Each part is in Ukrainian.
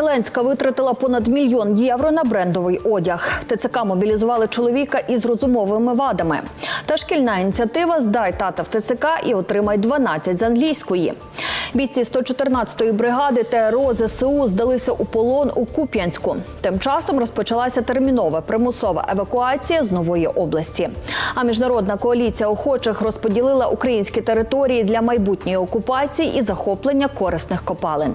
Зеленська витратила понад мільйон євро на брендовий одяг. ТЦК мобілізували чоловіка із розумовими вадами. Та шкільна ініціатива Здай тата в ТЦК і отримай 12 з англійської. Бійці 114-ї бригади ТРО ЗСУ здалися у полон у Куп'янську. Тим часом розпочалася термінова примусова евакуація з нової області. А міжнародна коаліція охочих розподілила українські території для майбутньої окупації і захоплення корисних копалин.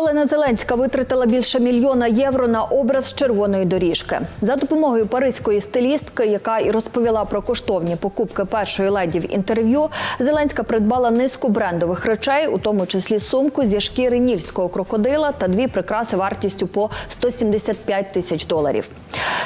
Олена Зеленська витратила більше мільйона євро на образ червоної доріжки за допомогою паризької стилістки, яка і розповіла про коштовні покупки першої леді в інтерв'ю. Зеленська придбала низку брендових речей, у тому числі сумку зі шкіри нільського крокодила та дві прикраси вартістю по 175 тисяч доларів.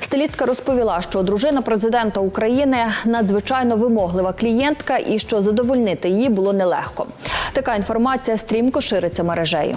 Стилістка розповіла, що дружина президента України надзвичайно вимоглива клієнтка і що задовольнити її було нелегко. Така інформація стрімко шириться мережею.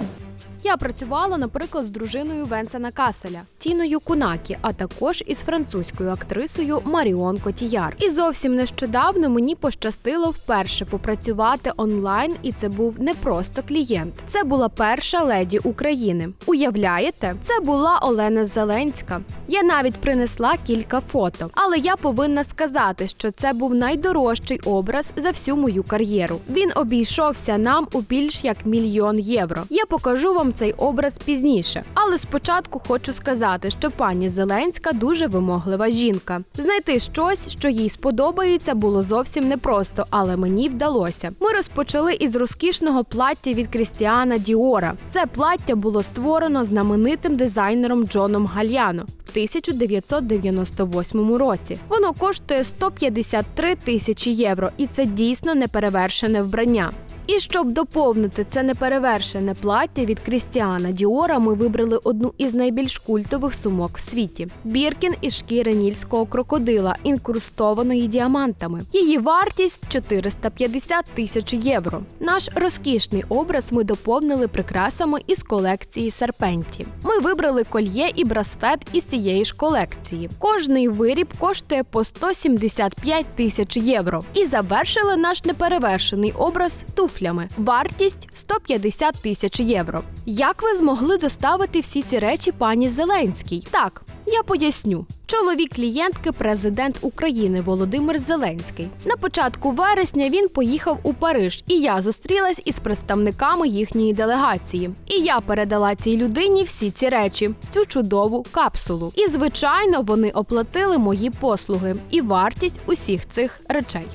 Я працювала, наприклад, з дружиною Венсена Каселя, Тіною Кунакі, а також із французькою актрисою Маріон Котіяр. І зовсім нещодавно мені пощастило вперше попрацювати онлайн, і це був не просто клієнт. Це була перша леді України. Уявляєте, це була Олена Зеленська. Я навіть принесла кілька фото. Але я повинна сказати, що це був найдорожчий образ за всю мою кар'єру. Він обійшовся нам у більш як мільйон євро. Я покажу вам цей образ пізніше. Але спочатку хочу сказати, що пані Зеленська дуже вимоглива жінка. Знайти щось, що їй сподобається, було зовсім непросто, але мені вдалося. Ми розпочали із розкішного плаття від Крістіана Діора. Це плаття було створено знаменитим дизайнером Джоном Гальяно. в 1998 році воно коштує 153 тисячі євро, і це дійсно неперевершене вбрання. І щоб доповнити це неперевершене плаття від Крістіана Діора, ми вибрали одну із найбільш культових сумок в світі біркін із шкіри нільського крокодила, інкрустованої діамантами. Її вартість 450 тисяч євро. Наш розкішний образ ми доповнили прикрасами із колекції Серпенті. Ми вибрали кольє і браслет із цієї ж колекції. Кожний виріб коштує по 175 тисяч євро. І завершили наш неперевершений образ туфлями. Вартість 150 тисяч євро. Як ви змогли доставити всі ці речі пані Зеленській? Так, я поясню. Чоловік клієнтки, президент України Володимир Зеленський. На початку вересня він поїхав у Париж, і я зустрілась із представниками їхньої делегації. І я передала цій людині всі ці речі, цю чудову капсулу. І звичайно, вони оплатили мої послуги і вартість усіх цих речей.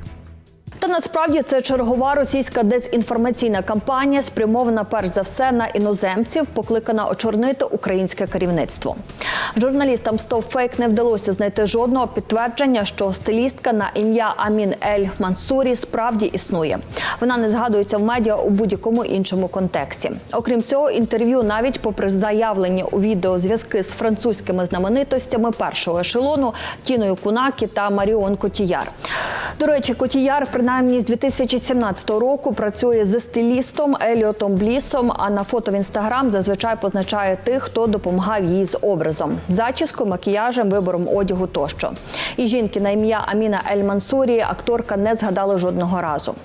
Та насправді це чергова російська дезінформаційна кампанія, спрямована перш за все на іноземців, покликана очорнити українське керівництво. Журналістам StopFake не вдалося знайти жодного підтвердження, що стилістка на ім'я Амін Ель Мансурі справді існує. Вона не згадується в медіа у будь-якому іншому контексті. Окрім цього, інтерв'ю, навіть попри заявлені у відео зв'язки з французькими знаменитостями першого ешелону Тіною Кунакі та Маріон Котіяр. До речі, Котіяр принаймні з 2017 року працює з стилістом Еліотом Блісом. А на фото в інстаграм зазвичай позначає тих, хто допомагав їй з образом, зачіскою, макіяжем, вибором одягу тощо. І жінки на ім'я Аміна Ель Мансурі акторка не згадала жодного разу.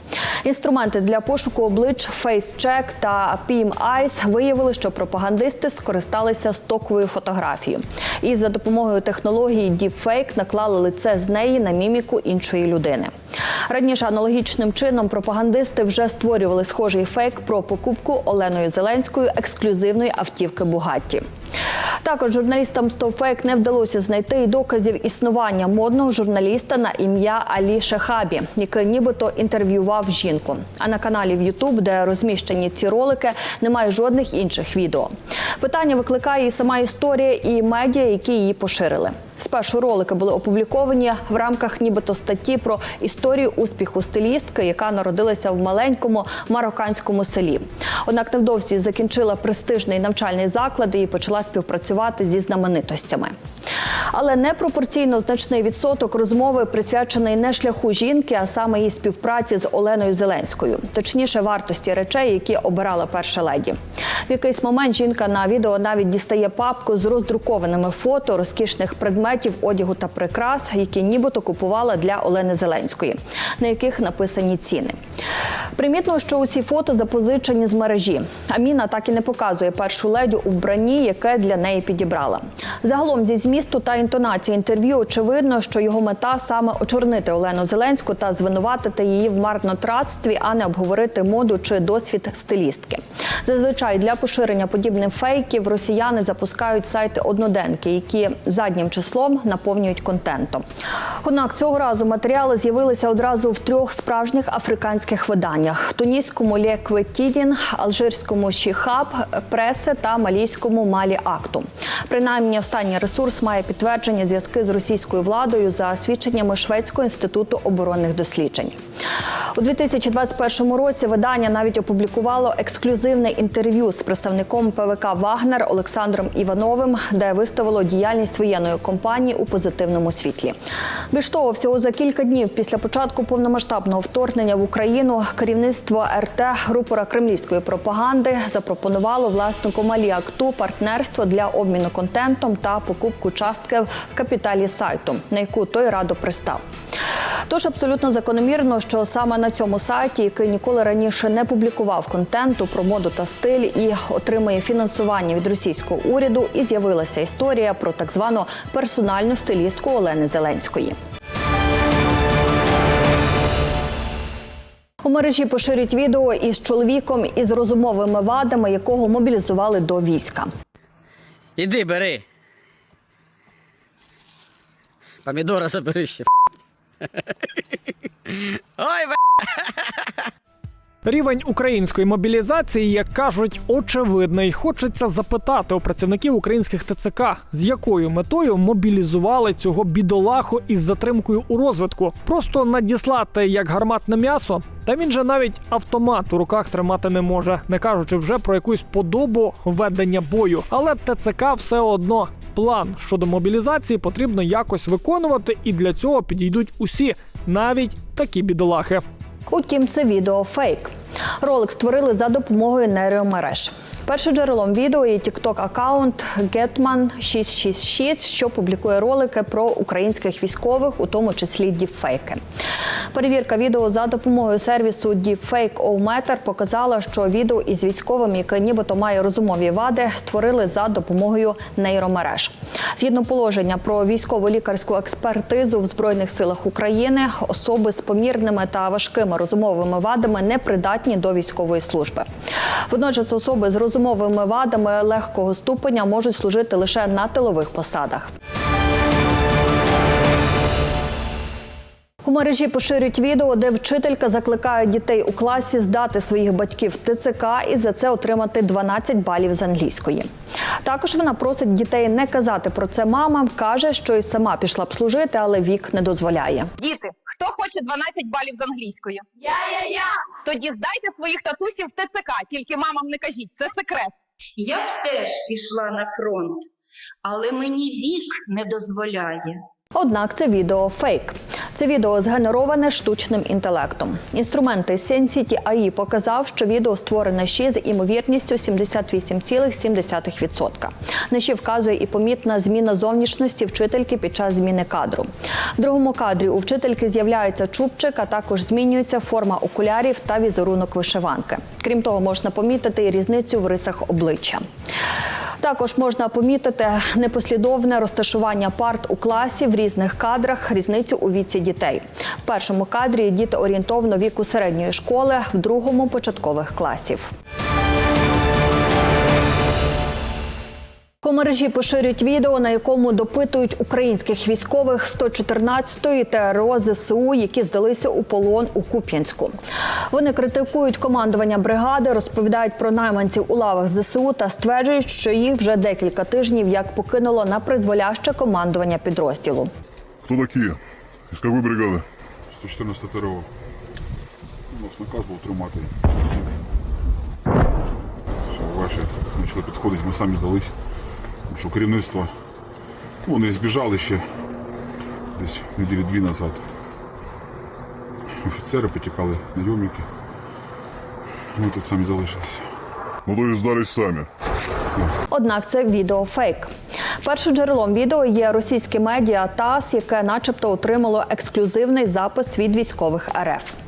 Інструменти для пошуку облич FaceCheck та PIM Eyes виявили, що пропагандисти скористалися стоковою фотографією. І за допомогою технології Deepfake наклали лице з неї на міміку іншої людини. Раніше аналогічним чином пропагандисти вже створювали схожий фейк про покупку Оленою Зеленською ексклюзивної автівки Бугатті. Також журналістам StopFake не вдалося знайти і доказів існування модного журналіста на ім'я Алі Шехабі, який нібито інтерв'ював жінку. А на каналі в Ютуб, де розміщені ці ролики, немає жодних інших відео. Питання викликає і сама історія, і медіа, які її поширили. Спершу ролики були опубліковані в рамках нібито статті про історію успіху стилістки, яка народилася в маленькому марокканському селі. Однак невдовзі закінчила престижний навчальний заклад і почала співпрацювати зі знаменитостями. Але непропорційно значний відсоток розмови присвячений не шляху жінки, а саме її співпраці з Оленою Зеленською, точніше, вартості речей, які обирала перша леді. В якийсь момент жінка на відео навіть дістає папку з роздрукованими фото розкішних предметів, одягу та прикрас, які нібито купувала для Олени Зеленської, на яких написані ціни. Примітно, що усі фото запозичені з мережі. Аміна так і не показує першу ледю у вбранні, яке для неї підібрала. Загалом зі змісту та інтонації інтерв'ю очевидно, що його мета саме очорнити Олену Зеленську та звинуватити її в марнотратстві, а не обговорити моду чи досвід стилістки. Зазвичай для поширення подібних фейків росіяни запускають сайти одноденки, які заднім числом наповнюють контентом. Однак цього разу матеріали з'явилися одразу в трьох справжніх африканських виданнях: туніському «Лє Кветідін», алжирському «Шіхаб», преси та малійському Малі Акту. Принаймні, останній ресурс має підтвердження зв'язки з російською владою за свідченнями Шведського інституту оборонних досліджень. У 2021 році видання навіть опублікувало ексклюзивне інтерв'ю з представником ПВК Вагнер Олександром Івановим, де виставило діяльність воєнної компанії у позитивному світлі. Більш того, всього за кілька днів після початку повномасштабного вторгнення в Україну керівництво РТ рупора кремлівської пропаганди запропонувало власнику Малі Акту партнерство для обміну контентом та покупку частки в капіталі сайту, на яку той радо пристав. Тож абсолютно закономірно, що саме на цьому сайті, який ніколи раніше не публікував контенту про моду та стиль і отримує фінансування від російського уряду, і з'явилася історія про так звану персональну стилістку Олени Зеленської. У мережі поширюють відео із чоловіком із розумовими вадами, якого мобілізували до війська. Іди, бери. Помідора забери ще. Ой, б***. Рівень української мобілізації, як кажуть, очевидний. Хочеться запитати у працівників українських ТЦК, з якою метою мобілізували цього бідолаху із затримкою у розвитку. Просто надіслати як гарматне м'ясо. Та він же навіть автомат у руках тримати не може, не кажучи вже про якусь подобу ведення бою. Але ТЦК все одно план щодо мобілізації потрібно якось виконувати, і для цього підійдуть усі, навіть такі бідолахи. Утім, це відео фейк. Ролик створили за допомогою нейромереж. Першим джерелом відео є тікток аккаунт Getman666, що публікує ролики про українських військових, у тому числі діпфейки. Перевірка відео за допомогою сервісу Deepfake показала, що відео із військовим, яке нібито має розумові вади, створили за допомогою нейромереж. Згідно положення про військово-лікарську експертизу в збройних силах України, особи з помірними та важкими розумовими вадами не придатні до військової служби. Водночас особи з розумовими вадами легкого ступеня можуть служити лише на тилових посадах. У мережі поширюють відео, де вчителька закликає дітей у класі здати своїх батьків ТЦК і за це отримати 12 балів з англійської. Також вона просить дітей не казати про це мамам, каже, що і сама пішла б служити, але вік не дозволяє. Діти, хто хоче 12 балів з англійської? Я, я, я! Тоді здайте своїх татусів в ТЦК, тільки мамам не кажіть, це секрет. Я б теж пішла на фронт, але мені вік не дозволяє. Однак це відео фейк. Це відео згенероване штучним інтелектом. Інструменти Sensity AI показав, що відео створене ще з імовірністю 78,7%. На що вказує і помітна зміна зовнішності вчительки під час зміни кадру. В другому кадрі у вчительки з'являється чубчик, а також змінюється форма окулярів та візерунок вишиванки. Крім того, можна помітити і різницю в рисах обличчя. Також можна помітити непослідовне розташування парт у класі в різних кадрах, різницю у віці дітей. В першому кадрі діти орієнтовно віку середньої школи, в другому початкових класів. У мережі поширюють відео, на якому допитують українських військових 114-ї ТРО ЗСУ, які здалися у полон у Куп'янську. Вони критикують командування бригади, розповідають про найманців у лавах ЗСУ та стверджують, що їх вже декілька тижнів як покинуло на призволяще командування підрозділу. Кто такие? Из какой бригады? 114 ТРО. У нас наказ був тримати. Все, ваші почали підходити, ми самі здались. Тому що керівництво, вони збіжали ще десь неділі дві назад. Офіцери потікали, найомники. Ми тут самі залишилися. Ну то и сдались сами. Однак це відео фейк. Першим джерелом відео є російське медіа ТАСС, яке, начебто, отримало ексклюзивний запис від військових РФ.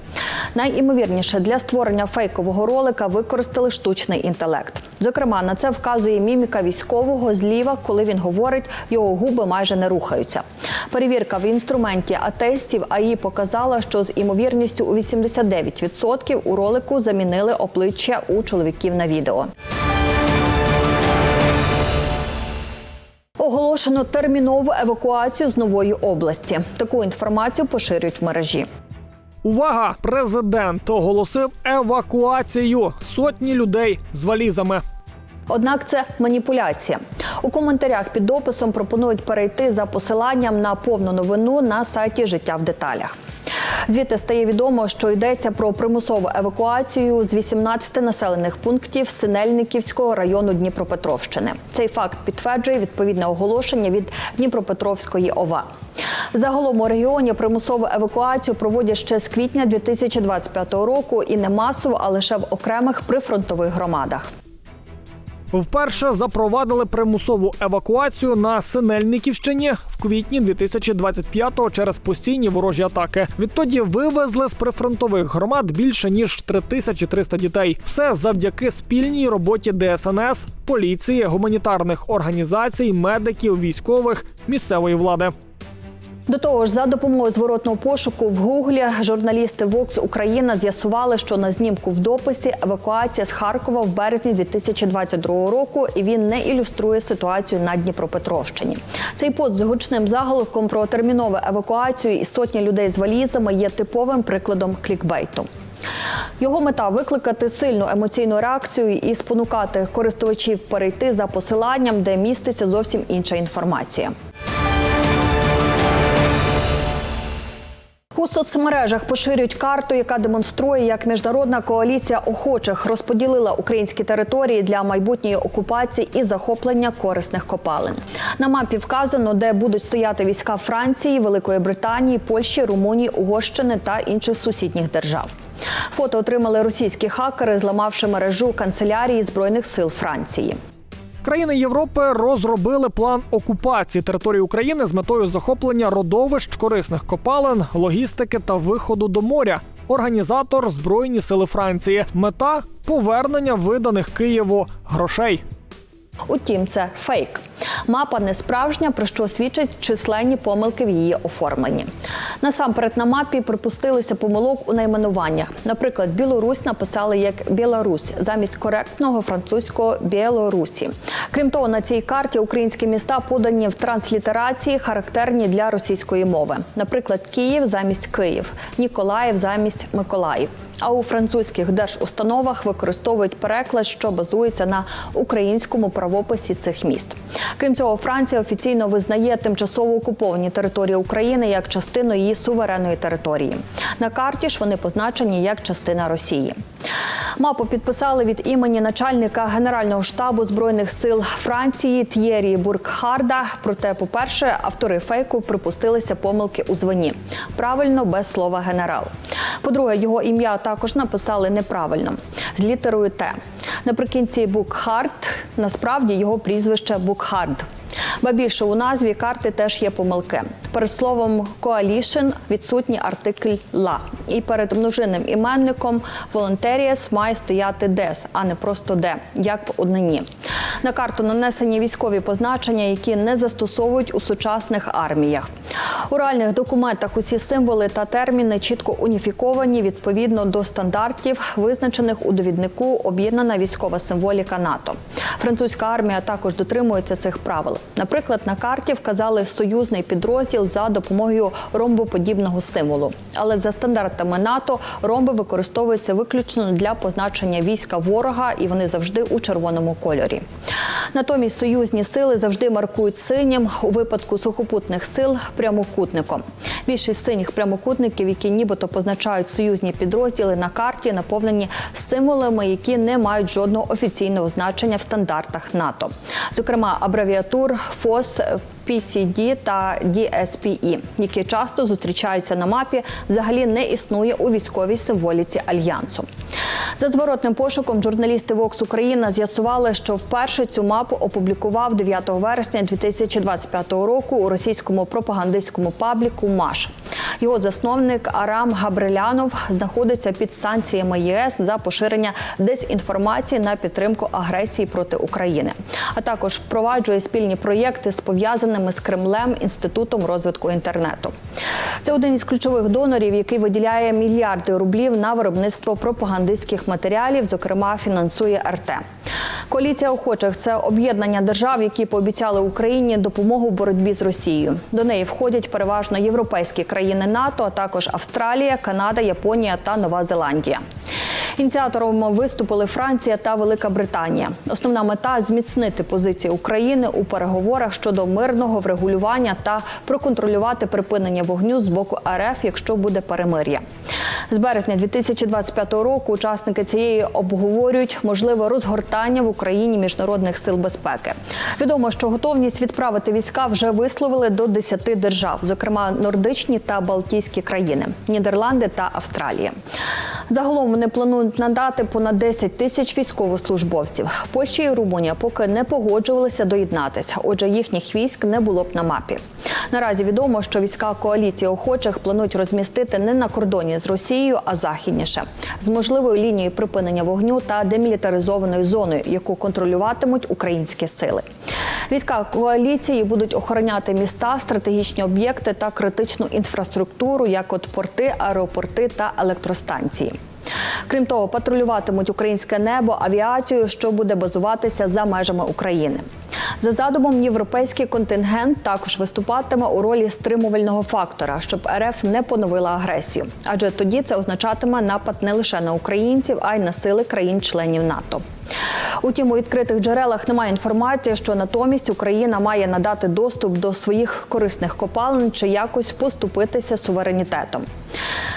Найімовірніше для створення фейкового ролика використали штучний інтелект. Зокрема, на це вказує міміка військового зліва, коли він говорить, його губи майже не рухаються. Перевірка в інструменті атестів АІ показала, що з імовірністю у 89% у ролику замінили обличчя у чоловіків на відео. Оголошено термінову евакуацію з нової області. Таку інформацію поширюють в мережі. Увага! Президент оголосив евакуацію сотні людей з валізами. Однак це маніпуляція. У коментарях під дописом пропонують перейти за посиланням на повну новину на сайті Життя в деталях. Звідти стає відомо, що йдеться про примусову евакуацію з 18 населених пунктів Синельниківського району Дніпропетровщини. Цей факт підтверджує відповідне оголошення від Дніпропетровської ОВА. Загалом у регіоні примусову евакуацію проводять ще з квітня 2025 року і не масово, а лише в окремих прифронтових громадах. Вперше запровадили примусову евакуацію на Синельниківщині в квітні 2025-го через постійні ворожі атаки. Відтоді вивезли з прифронтових громад більше ніж 3300 дітей. Все завдяки спільній роботі ДСНС, поліції, гуманітарних організацій, медиків, військових, місцевої влади. До того ж, за допомогою зворотного пошуку в Гуглі журналісти Vox Україна з'ясували, що на знімку в дописі евакуація з Харкова в березні 2022 року, і він не ілюструє ситуацію на Дніпропетровщині. Цей пост з гучним заголовком про термінову евакуацію і сотні людей з валізами є типовим прикладом клікбейту. Його мета викликати сильну емоційну реакцію і спонукати користувачів перейти за посиланням, де міститься зовсім інша інформація. У соцмережах поширюють карту, яка демонструє, як міжнародна коаліція охочих розподілила українські території для майбутньої окупації і захоплення корисних копалин. На мапі вказано, де будуть стояти війська Франції, Великої Британії, Польщі, Румунії, Угорщини та інших сусідніх держав. Фото отримали російські хакери, зламавши мережу канцелярії збройних сил Франції. Країни Європи розробили план окупації території України з метою захоплення родовищ корисних копалин, логістики та виходу до моря. Організатор Збройні сили Франції. Мета повернення виданих Києву грошей. Утім, це фейк. Мапа не справжня, про що свідчать численні помилки в її оформленні. Насамперед на мапі припустилися помилок у найменуваннях. Наприклад, Білорусь написали як Білорусь замість коректного французького Білорусі. Крім того, на цій карті українські міста подані в транслітерації, характерні для російської мови. Наприклад, Київ замість Київ, Ніколаїв замість Миколаїв. А у французьких держустановах використовують переклад, що базується на українському правописі цих міст. Крім цього, Франція офіційно визнає тимчасово окуповані території України як частину її суверенної території. На карті ж вони позначені як частина Росії. Мапу підписали від імені начальника Генерального штабу збройних сил Франції Т'єрі Буркхарда. Проте, по-перше, автори фейку припустилися помилки у званні. Правильно без слова генерал. По-друге, його ім'я також написали неправильно з літерою Т. Наприкінці Букхарт, насправді його прізвище Букхард. Ба більше у назві карти теж є помилки. Перед словом coalition відсутній артикль ла. І перед множинним іменником voluntaries має стояти дес, а не просто де, як в однині. На карту нанесені військові позначення, які не застосовують у сучасних арміях. У реальних документах усі символи та терміни чітко уніфіковані відповідно до стандартів, визначених у довіднику Об'єднана військова символіка НАТО. Французька армія також дотримується цих правил. Наприклад, на карті вказали союзний підрозділ за допомогою ромбоподібного символу. Але за стандартами НАТО, ромби використовуються виключно для позначення війська ворога, і вони завжди у червоному кольорі. Натомість союзні сили завжди маркують синім у випадку сухопутних сил прямокутником. Більшість синіх прямокутників, які нібито позначають союзні підрозділи на карті, наповнені символами, які не мають жодного офіційного значення в стандартах НАТО, зокрема абревіатур ФОС. PCD та DSPE, які часто зустрічаються на мапі, взагалі не існує у військовій символіці альянсу. За зворотним пошуком журналісти Vox Україна з'ясували, що вперше цю мапу опублікував 9 вересня 2025 року у російському пропагандистському пабліку МАШ. Його засновник Арам Габрилянов знаходиться під станціями ЄС за поширення дезінформації на підтримку агресії проти України, а також впроваджує спільні проєкти з пов'язаними з Кремлем інститутом розвитку інтернету. Це один із ключових донорів, який виділяє мільярди рублів на виробництво пропагандистських матеріалів, зокрема фінансує РТ. Коаліція охочих це об'єднання держав, які пообіцяли Україні допомогу в боротьбі з Росією. До неї входять переважно європейські країни НАТО, а також Австралія, Канада, Японія та Нова Зеландія. Ініціатором виступили Франція та Велика Британія. Основна мета зміцнити позиції України у переговорах щодо мирного врегулювання та проконтролювати припинення вогню з боку РФ, якщо буде перемир'я. З березня 2025 року учасники цієї обговорюють можливе розгортання в Україні міжнародних сил безпеки. Відомо, що готовність відправити війська вже висловили до 10 держав, зокрема нордичні та Балтійські країни, Нідерланди та Австралія. Загалом вони планують надати понад 10 тисяч військовослужбовців. Польща і Румунія поки не погоджувалися доєднатися, отже, їхніх військ не було б на мапі. Наразі відомо, що війська коаліції охочих планують розмістити не на кордоні з Росією, а західніше з можливою лінією припинення вогню та демілітаризованою зоною, яку контролюватимуть українські сили. Війська коаліції будуть охороняти міста, стратегічні об'єкти та критичну інфраструктуру, як от порти, аеропорти та електростанції. Крім того, патрулюватимуть українське небо, авіацію, що буде базуватися за межами України. За задумом, європейський контингент також виступатиме у ролі стримувального фактора, щоб РФ не поновила агресію. Адже тоді це означатиме напад не лише на українців, а й на сили країн-членів НАТО. Утім, у відкритих джерелах немає інформації, що натомість Україна має надати доступ до своїх корисних копалин чи якось поступитися суверенітетом.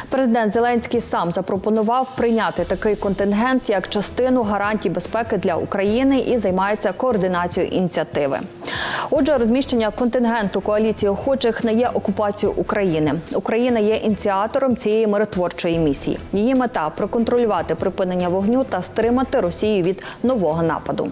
Президент Зеленський сам запропонував прийняти такий контингент як частину гарантій безпеки для України і займається координацією ініціативи. Отже, розміщення контингенту коаліції охочих не є окупацією України. Україна є ініціатором цієї миротворчої місії. Її мета проконтролювати припинення вогню та стримати Росію від нового нападу.